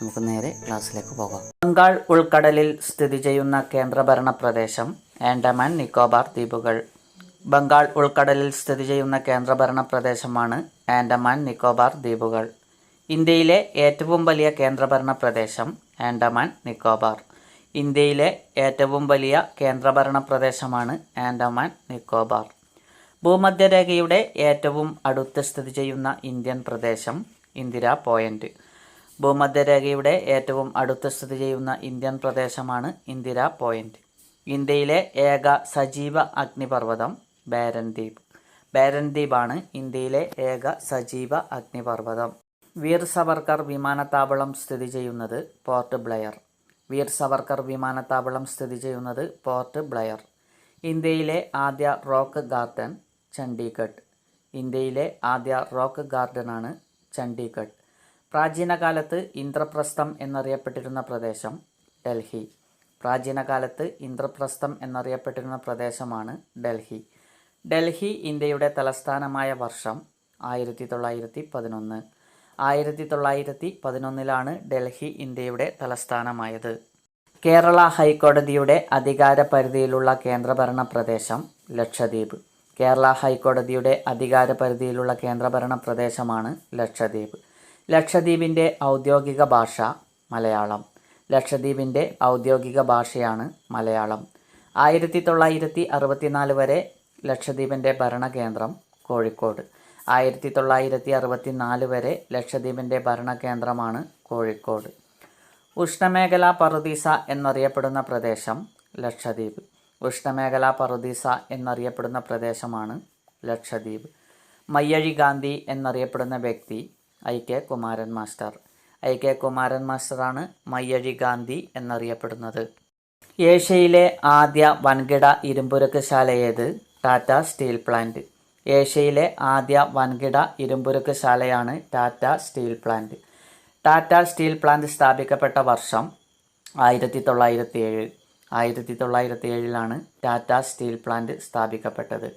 നമുക്ക് നേരെ ക്ലാസ്സിലേക്ക് പോകാം. ബംഗാൾ ഉൾക്കടലിൽ സ്ഥിതി ചെയ്യുന്ന കേന്ദ്രഭരണ പ്രദേശം ആൻഡമാൻ നിക്കോബാർ ദ്വീപുകൾ. ബംഗാൾ ഉൾക്കടലിൽ സ്ഥിതി ചെയ്യുന്ന കേന്ദ്രഭരണ പ്രദേശമാണ് ആൻഡമാൻ നിക്കോബാർ ദ്വീപുകൾ. ഇന്ത്യയിലെ ഏറ്റവും വലിയ കേന്ദ്രഭരണ പ്രദേശം ആൻഡമാൻ നിക്കോബാർ. ഇന്ത്യയിലെ ഏറ്റവും വലിയ കേന്ദ്രഭരണ പ്രദേശമാണ് ആൻഡമാൻ നിക്കോബാർ. ഭൂമധ്യരേഖയുടെ ഏറ്റവും അടുത്ത് സ്ഥിതി ചെയ്യുന്ന ഇന്ത്യൻ പ്രദേശം ഇന്ദിരാ പോയിന്റ്. ഭൂമധ്യരേഖയുടെ ഏറ്റവും അടുത്ത് സ്ഥിതി ചെയ്യുന്ന ഇന്ത്യൻ പ്രദേശമാണ് ഇന്ദിര പോയിന്റ്. ഇന്ത്യയിലെ ഏക സജീവ അഗ്നിപർവതം ബാരൻ ദ്വീപ് ബാരൻ ദ്വീപാണ് ഇന്ത്യയിലെ ഏക സജീവ അഗ്നിപർവതം. വീർ സവർക്കർ വിമാനത്താവളം സ്ഥിതി ചെയ്യുന്നത് പോർട്ട് ബ്ലെയർ. വീർ സവർക്കർ വിമാനത്താവളം സ്ഥിതി ചെയ്യുന്നത് പോർട്ട് ബ്ലെയർ. ഇന്ത്യയിലെ ആദ്യ റോക്ക് ഗാർഡൻ ചണ്ഡീഗഡ്. ഇന്ത്യയിലെ ആദ്യ റോക്ക് ഗാർഡനാണ് ചണ്ഡീഗഡ്. പ്രാചീന കാലത്ത് ഇന്ദ്രപ്രസ്ഥം എന്നറിയപ്പെട്ടിരുന്ന പ്രദേശം ഡൽഹി. പ്രാചീനകാലത്ത് ഇന്ദ്രപ്രസ്ഥം എന്നറിയപ്പെട്ടിരുന്ന പ്രദേശമാണ് ഡൽഹി. ഡൽഹി ഇന്ത്യയുടെ തലസ്ഥാനമായ വർഷം ആയിരത്തി തൊള്ളായിരത്തി പതിനൊന്ന് ആയിരത്തി തൊള്ളായിരത്തി പതിനൊന്നിലാണ് ഡൽഹി ഇന്ത്യയുടെ തലസ്ഥാനമായത്. കേരള ഹൈക്കോടതിയുടെ അധികാര പരിധിയിലുള്ള കേന്ദ്രഭരണ പ്രദേശം ലക്ഷദ്വീപ്. കേരള ഹൈക്കോടതിയുടെ അധികാര പരിധിയിലുള്ള കേന്ദ്രഭരണ പ്രദേശമാണ് ലക്ഷദ്വീപ്. ലക്ഷദ്വീപിന്റെ ഔദ്യോഗിക ഭാഷ മലയാളം. ലക്ഷദ്വീപിന്റെ ഔദ്യോഗിക ഭാഷയാണ് മലയാളം. ആയിരത്തി തൊള്ളായിരത്തി അറുപത്തിനാല് വരെ ലക്ഷദ്വീപിന്റെ ഭരണകേന്ദ്രം കോഴിക്കോട്. ആയിരത്തി തൊള്ളായിരത്തി അറുപത്തി നാല് വരെ ലക്ഷദ്വീപിന്റെ ഭരണകേന്ദ്രമാണ് കോഴിക്കോട്. ഉഷ്ണമേഖലാ പറുദീസ എന്നറിയപ്പെടുന്ന പ്രദേശം ലക്ഷദ്വീപ്. ഉഷ്ണമേഖലാ പറുദീസ എന്നറിയപ്പെടുന്ന പ്രദേശമാണ് ലക്ഷദ്വീപ്. മയ്യഴി ഗാന്ധി എന്നറിയപ്പെടുന്ന വ്യക്തി I K Kumaran master. I K Kumaran മാസ്റ്ററാണ് Mayyazhi Gandhi എന്നറിയപ്പെടുന്നത്. ഏഷ്യയിലെ ആദ്യ വൻകിട ഇരുമ്പുരുക്ക് ശാല ഏത് ടാറ്റ സ്റ്റീൽ പ്ലാന്റ്. ഏഷ്യയിലെ ആദ്യ വൻകിട ഇരുമ്പുരുക്ക് ശാലയാണ് Tata steel plant. Tata steel plant സ്ഥാപിക്കപ്പെട്ട വർഷം ആയിരത്തി തൊള്ളായിരത്തി ഏഴ് ആയിരത്തി തൊള്ളായിരത്തി ഏഴിലാണ് ടാറ്റ സ്റ്റീൽ പ്ലാന്റ് സ്ഥാപിക്കപ്പെട്ടത്.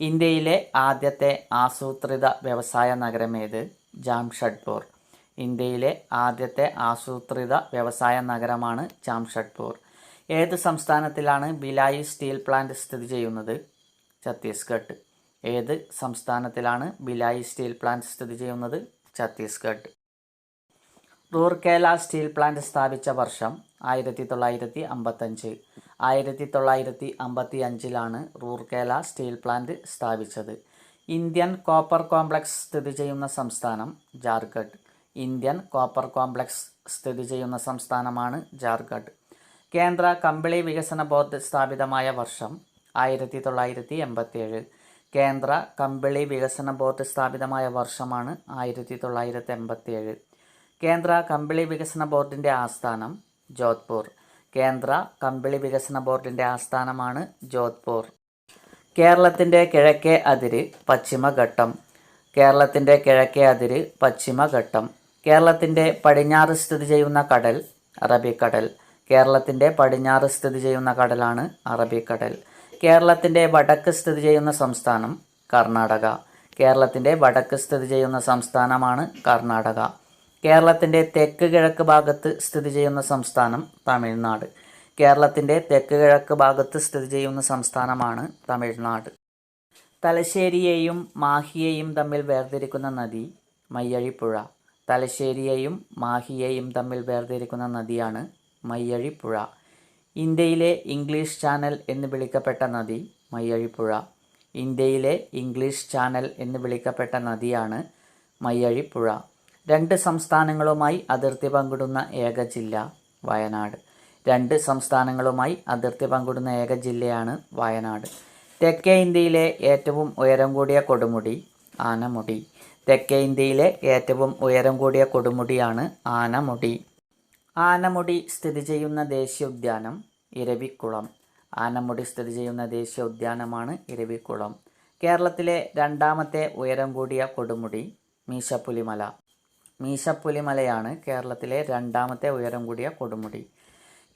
ഇന്ത്യയിലെ ആദ്യത്തെ ആസൂത്രിത വ്യവസായ നഗരമേത്? ജാംഷഡ്പൂർ. ഇന്ത്യയിലെ ആദ്യത്തെ ആസൂത്രിത വ്യവസായ നഗരമാണ് ജാംഷഡ്പൂർ. ഏത് സംസ്ഥാനത്തിലാണ് ബിലായി സ്റ്റീൽ പ്ലാന്റ് സ്ഥിതി ചെയ്യുന്നത്? ഛത്തീസ്ഗഡ്. ഏത് സംസ്ഥാനത്തിലാണ് ബിലായി സ്റ്റീൽ പ്ലാന്റ് സ്ഥിതി ചെയ്യുന്നത്? ഛത്തീസ്ഗഡ്. റൂർക്കേല സ്റ്റീൽ പ്ലാന്റ് സ്ഥാപിച്ച വർഷം ആയിരത്തി തൊള്ളായിരത്തി അമ്പത്തഞ്ച് ആയിരത്തി തൊള്ളായിരത്തി അമ്പത്തി അഞ്ചിലാണ് റൂർക്കേല സ്റ്റീൽ പ്ലാന്റ് സ്ഥാപിച്ചത്. ഇന്ത്യൻ കോപ്പർ കോംപ്ലക്സ് സ്ഥിതി ചെയ്യുന്ന സംസ്ഥാനം ജാർഖണ്ഡ്. ഇന്ത്യൻ കോപ്പർ കോംപ്ലക്സ് സ്ഥിതി ചെയ്യുന്ന സംസ്ഥാനമാണ് ജാർഖണ്ഡ്. കേന്ദ്ര കമ്പിളി വികസന ബോർഡ് സ്ഥാപിതമായ വർഷം ആയിരത്തി തൊള്ളായിരത്തി എൺപത്തിയേഴ് കേന്ദ്ര കമ്പിളി വികസന ബോർഡ് സ്ഥാപിതമായ വർഷമാണ് ആയിരത്തി തൊള്ളായിരത്തി എൺപത്തിയേഴ് കേന്ദ്ര കമ്പിളി വികസന ബോർഡിന്റെ ആസ്ഥാനം ജോധ്പൂർ. കേന്ദ്ര കമ്പിളി വികസന ബോർഡിന്റെ ആസ്ഥാനമാണ് ജോധ്പൂർ. കേരളത്തിന്റെ കിഴക്കേ അതിര് പശ്ചിമഘട്ടം. കേരളത്തിന്റെ കിഴക്കേ അതിര് പശ്ചിമഘട്ടം. കേരളത്തിന്റെ പടിഞ്ഞാറ് സ്ഥിതി ചെയ്യുന്ന കടൽ അറബിക്കടൽ. കേരളത്തിന്റെ പടിഞ്ഞാറ് സ്ഥിതി ചെയ്യുന്ന കടലാണ് അറബിക്കടൽ. കേരളത്തിന്റെ വടക്ക് സ്ഥിതി ചെയ്യുന്ന സംസ്ഥാനം കർണാടക. കേരളത്തിന്റെ വടക്ക് സ്ഥിതി ചെയ്യുന്ന സംസ്ഥാനമാണ് കർണാടക. കേരളത്തിന്റെ തെക്ക് കിഴക്ക് ഭാഗത്ത് സ്ഥിതി ചെയ്യുന്ന സംസ്ഥാനം തമിഴ്നാട്. കേരളത്തിന്റെ തെക്ക് കിഴക്ക് ഭാഗത്ത് സ്ഥിതി ചെയ്യുന്ന സംസ്ഥാനമാണ് തമിഴ്നാട്. തലശ്ശേരിയെയും മാഹിയെയും തമ്മിൽ വേർതിരിക്കുന്ന നദി മയ്യഴിപ്പുഴ. തലശ്ശേരിയെയും മാഹിയെയും തമ്മിൽ വേർതിരിക്കുന്ന നദിയാണ് മയ്യഴിപ്പുഴ. ഇന്ത്യയിലെ ഇംഗ്ലീഷ് ചാനൽ എന്ന് വിളിക്കപ്പെട്ട നദി മയ്യഴിപ്പുഴ. ഇന്ത്യയിലെ ഇംഗ്ലീഷ് ചാനൽ എന്ന് വിളിക്കപ്പെട്ട നദിയാണ് മയ്യഴിപ്പുഴ. രണ്ട് സംസ്ഥാനങ്ങളുമായി അതിർത്തി പങ്കിടുന്ന ഏക ജില്ല വയനാട്. രണ്ട് സംസ്ഥാനങ്ങളുമായി അതിർത്തി പങ്കിടുന്ന ഏക ജില്ലയാണ് വയനാട്. തെക്കേ ഇന്ത്യയിലെ ഏറ്റവും ഉയരം കൂടിയ കൊടുമുടി ആനമുടി. തെക്കേ ഇന്ത്യയിലെ ഏറ്റവും ഉയരം കൂടിയ കൊടുമുടിയാണ് ആനമുടി. ആനമുടി സ്ഥിതി ചെയ്യുന്ന ദേശീയോദ്യാനം ഇരവിക്കുളം. ആനമുടി സ്ഥിതി ചെയ്യുന്ന ദേശീയോദ്യാനമാണ് ഇരവിക്കുളം. കേരളത്തിലെ രണ്ടാമത്തെ ഉയരം കൂടിയ കൊടുമുടി മീശപ്പുലിമല. മീശപ്പുലിമലയാണ് കേരളത്തിലെ രണ്ടാമത്തെ ഉയരം കൂടിയ കൊടുമുടി.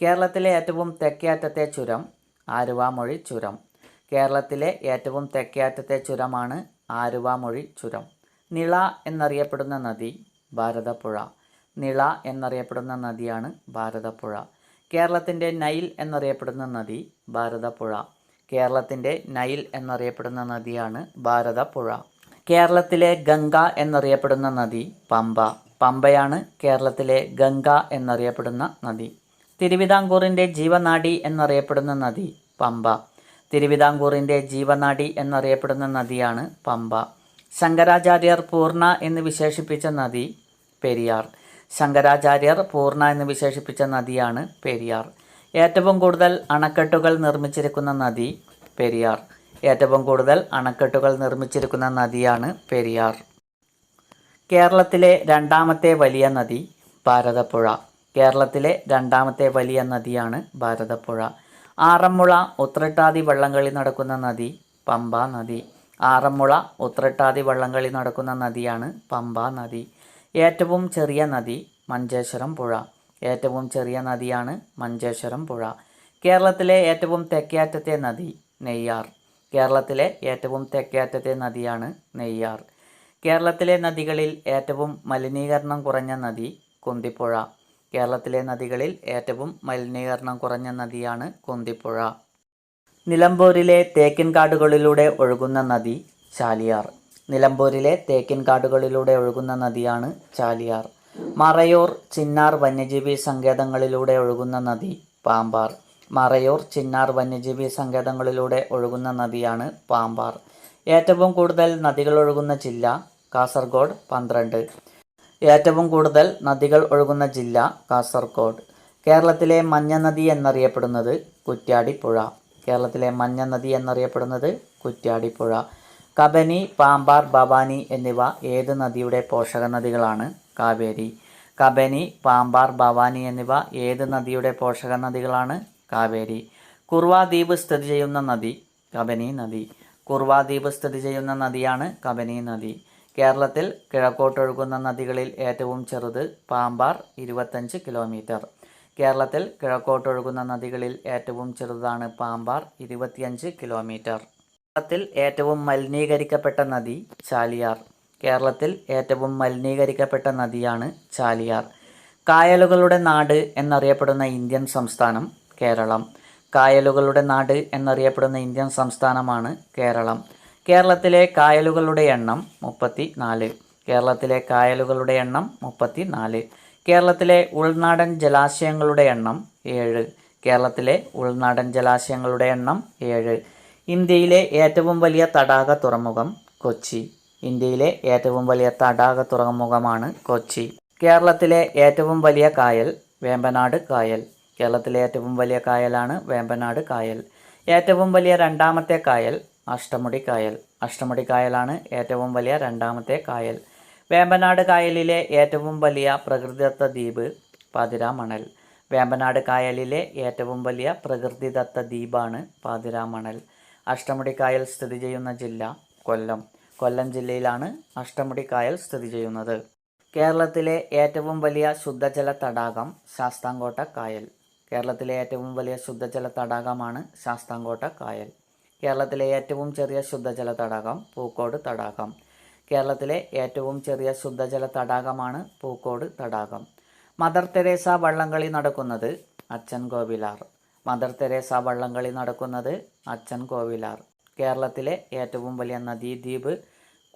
കേരളത്തിലെ ഏറ്റവും തെക്കേറ്റത്തെ ചുരം ആരുവാമൊഴി ചുരം. കേരളത്തിലെ ഏറ്റവും തെക്കേറ്റത്തെ ചുരമാണ് ആരുവാമൊഴി ചുരം. നിള എന്നറിയപ്പെടുന്ന നദി ഭാരതപ്പുഴ. നിള എന്നറിയപ്പെടുന്ന നദിയാണ് ഭാരതപ്പുഴ. കേരളത്തിന്റെ നൈൽ എന്നറിയപ്പെടുന്ന നദി ഭാരതപ്പുഴ. കേരളത്തിന്റെ നൈൽ എന്നറിയപ്പെടുന്ന നദിയാണ് ഭാരതപ്പുഴ. കേരളത്തിലെ ഗംഗ എന്നറിയപ്പെടുന്ന നദി പമ്പ. പമ്പയാണ് കേരളത്തിലെ ഗംഗ എന്നറിയപ്പെടുന്ന നദി. തിരുവിതാംകൂറിന്റെ ജീവനാഡി എന്നറിയപ്പെടുന്ന നദി പമ്പ. തിരുവിതാംകൂറിന്റെ ജീവനാഡി എന്നറിയപ്പെടുന്ന നദിയാണ് പമ്പ. ശങ്കരാചാര്യർ പൂർണ എന്ന് വിശേഷിപ്പിച്ച നദി പെരിയാർ. ശങ്കരാചാര്യർ പൂർണ എന്ന് വിശേഷിപ്പിച്ച നദിയാണ് പെരിയാർ. ഏറ്റവും കൂടുതൽ അണക്കെട്ടുകൾ നിർമ്മിച്ചിരിക്കുന്ന നദി പെരിയാർ. ഏറ്റവും കൂടുതൽ അണക്കെട്ടുകൾ നിർമ്മിച്ചിരിക്കുന്ന നദിയാണ് പെരിയാർ. കേരളത്തിലെ രണ്ടാമത്തെ വലിയ നദി ഭാരതപ്പുഴ. കേരളത്തിലെ രണ്ടാമത്തെ വലിയ നദിയാണ് ഭാരതപ്പുഴ. ആറന്മുള ഉത്രട്ടാതി വള്ളംകളി നടക്കുന്ന നദി പമ്പ നദി. ആറന്മുള ഉത്രട്ടാതി വള്ളംകളി നടക്കുന്ന നദിയാണ് പമ്പ നദി. ഏറ്റവും ചെറിയ നദി മഞ്ചേശ്വരം പുഴ. ഏറ്റവും ചെറിയ നദിയാണ് മഞ്ചേശ്വരം പുഴ. കേരളത്തിലെ ഏറ്റവും തെക്കേയറ്റത്തെ നദി നെയ്യാർ. കേരളത്തിലെ ഏറ്റവും തെക്കേയറ്റത്തെ നദിയാണ് നെയ്യാർ. കേരളത്തിലെ നദികളിൽ ഏറ്റവും മലിനീകരണം കുറഞ്ഞ നദി കുന്തിപ്പുഴ. കേരളത്തിലെ നദികളിൽ ഏറ്റവും മലിനീകരണം കുറഞ്ഞ നദിയാണ് കുന്തിപ്പുഴ. നിലമ്പൂരിലെ തേക്കിൻ കാടുകളിലൂടെ ഒഴുകുന്ന നദി ചാലിയാർ. നിലമ്പൂരിലെ തേക്കിൻ കാടുകളിലൂടെ ഒഴുകുന്ന നദിയാണ് ചാലിയാർ. മറയൂർ ചിന്നാർ വന്യജീവി സങ്കേതങ്ങളിലൂടെ ഒഴുകുന്ന നദി പാമ്പാർ. മറയൂർ ചിന്നാർ വന്യജീവി സങ്കേതങ്ങളിലൂടെ ഒഴുകുന്ന നദിയാണ് പാമ്പാർ. ഏറ്റവും കൂടുതൽ നദികൾ ഒഴുകുന്ന ജില്ല കാസർഗോഡ് പന്ത്രണ്ട്. ഏറ്റവും കൂടുതൽ നദികൾ ഒഴുകുന്ന ജില്ല കാസർഗോഡ് കേരളത്തിലെ മഞ്ഞ നദി എന്നറിയപ്പെടുന്നത് കുറ്റ്യാടിപ്പുഴ കേരളത്തിലെ മഞ്ഞ നദി എന്നറിയപ്പെടുന്നത് കുറ്റ്യാടിപ്പുഴ കബനി പാമ്പാർ ഭവാനി എന്നിവ ഏത് നദിയുടെ പോഷക നദികളാണ്? കാവേരി. കബനി പാമ്പാർ ഭവാനി എന്നിവ ഏത് നദിയുടെ പോഷക നദികളാണ്? കാവേരി. കുർവാദ്വീപ് സ്ഥിതി ചെയ്യുന്ന നദി കബനി നദി. കുർവാദ്വീപ് സ്ഥിതി ചെയ്യുന്ന നദിയാണ് കബനി നദി. കേരളത്തിൽ കിഴക്കോട്ടൊഴുകുന്ന നദികളിൽ ഏറ്റവും ചെറുത് പാമ്പാർ ഇരുപത്തഞ്ച് കിലോമീറ്റർ. കേരളത്തിൽ കിഴക്കോട്ടൊഴുകുന്ന നദികളിൽ ഏറ്റവും ചെറുതാണ് പാമ്പാർ ഇരുപത്തിയഞ്ച് കിലോമീറ്റർ. കേരളത്തിൽ ഏറ്റവും മലിനീകരിക്കപ്പെട്ട നദി ചാലിയാർ. കേരളത്തിൽ ഏറ്റവും മലിനീകരിക്കപ്പെട്ട നദിയാണ് ചാലിയാർ. കായലുകളുടെ നാട് എന്നറിയപ്പെടുന്ന ഇന്ത്യൻ സംസ്ഥാനം കേരളം. കായലുകളുടെ നാട് എന്നറിയപ്പെടുന്ന ഇന്ത്യൻ സംസ്ഥാനമാണ് കേരളം. കേരളത്തിലെ കായലുകളുടെ എണ്ണം മുപ്പത്തി നാല് കേരളത്തിലെ കായലുകളുടെ എണ്ണം മുപ്പത്തി നാല് കേരളത്തിലെ ഉൾനാടൻ ജലാശയങ്ങളുടെ എണ്ണം ഏഴ്. കേരളത്തിലെ ഉൾനാടൻ ജലാശയങ്ങളുടെ എണ്ണം ഏഴ്. ഇന്ത്യയിലെ ഏറ്റവും വലിയ തടാക തുറമുഖം കൊച്ചി. ഇന്ത്യയിലെ ഏറ്റവും വലിയ തടാക തുറമുഖമാണ് കൊച്ചി. കേരളത്തിലെ ഏറ്റവും വലിയ കായൽ വേമ്പനാട് കായൽ. കേരളത്തിലെ ഏറ്റവും വലിയ കായലാണ് വേമ്പനാട് കായൽ. ഏറ്റവും വലിയ രണ്ടാമത്തെ കായൽ അഷ്ടമുടി കായൽ. അഷ്ടമുടി കായലാണ് ഏറ്റവും വലിയ രണ്ടാമത്തെ കായൽ. വേമ്പനാട് കായലിലെ ഏറ്റവും വലിയ പ്രകൃതിദത്ത ദ്വീപ് പാതിരാമണൽ. വേമ്പനാട് കായലിലെ ഏറ്റവും വലിയ പ്രകൃതിദത്ത ദ്വീപാണ് പാതിരാമണൽ. അഷ്ടമുടി കായൽ സ്ഥിതി ചെയ്യുന്ന ജില്ല കൊല്ലം. കൊല്ലം ജില്ലയിലാണ് അഷ്ടമുടി കായൽ സ്ഥിതി ചെയ്യുന്നത്. കേരളത്തിലെ ഏറ്റവും വലിയ ശുദ്ധജല തടാകം ശാസ്താംകോട്ട കായൽ. കേരളത്തിലെ ഏറ്റവും വലിയ ശുദ്ധജല തടാകമാണ് ശാസ്താംകോട്ട കായൽ. കേരളത്തിലെ ഏറ്റവും ചെറിയ ശുദ്ധജല തടാകം പൂക്കോട് തടാകം. കേരളത്തിലെ ഏറ്റവും ചെറിയ ശുദ്ധജല തടാകമാണ് പൂക്കോട് തടാകം. മദർ തെരേസ വള്ളംകളി നടക്കുന്നത് അച്ഛൻ കോവിലാർ മദർ തെരേസ വള്ളംകളി നടക്കുന്നത് അച്ഛൻ കോവിലാർ കേരളത്തിലെ ഏറ്റവും വലിയ നദീദ്വീപ്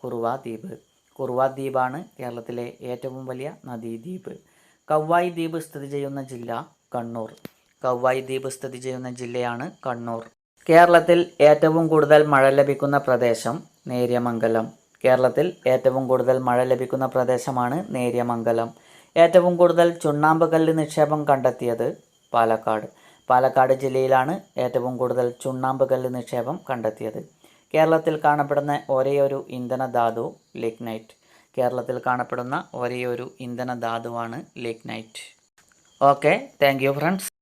കുറുവ ദ്വീപ് കുറുവ ദ്വീപാണ് കേരളത്തിലെ ഏറ്റവും വലിയ നദീദ്വീപ്. കവ്വായി ദ്വീപ് സ്ഥിതി ചെയ്യുന്ന ജില്ല കണ്ണൂർ. കവ്വായി ദ്വീപ് സ്ഥിതി ചെയ്യുന്ന ജില്ലയാണ് കണ്ണൂർ. കേരളത്തിൽ ഏറ്റവും കൂടുതൽ മഴ ലഭിക്കുന്ന പ്രദേശം നേര്യമംഗലം. കേരളത്തിൽ ഏറ്റവും കൂടുതൽ മഴ ലഭിക്കുന്ന പ്രദേശമാണ് നേര്യമംഗലം. ഏറ്റവും കൂടുതൽ ചുണ്ണാമ്പ് കല്ല് നിക്ഷേപം കണ്ടെത്തിയത് പാലക്കാട്. പാലക്കാട് ജില്ലയിലാണ് ഏറ്റവും കൂടുതൽ ചുണ്ണാമ്പ് കല്ല് നിക്ഷേപം കണ്ടെത്തിയത്. കേരളത്തിൽ കാണപ്പെടുന്ന ഒരേയൊരു ഇന്ധന ധാതു ലിഗ്നൈറ്റ്. കേരളത്തിൽ കാണപ്പെടുന്ന ഒരേയൊരു ഇന്ധന ധാതുവാണ് lignite. Okay thank you friends.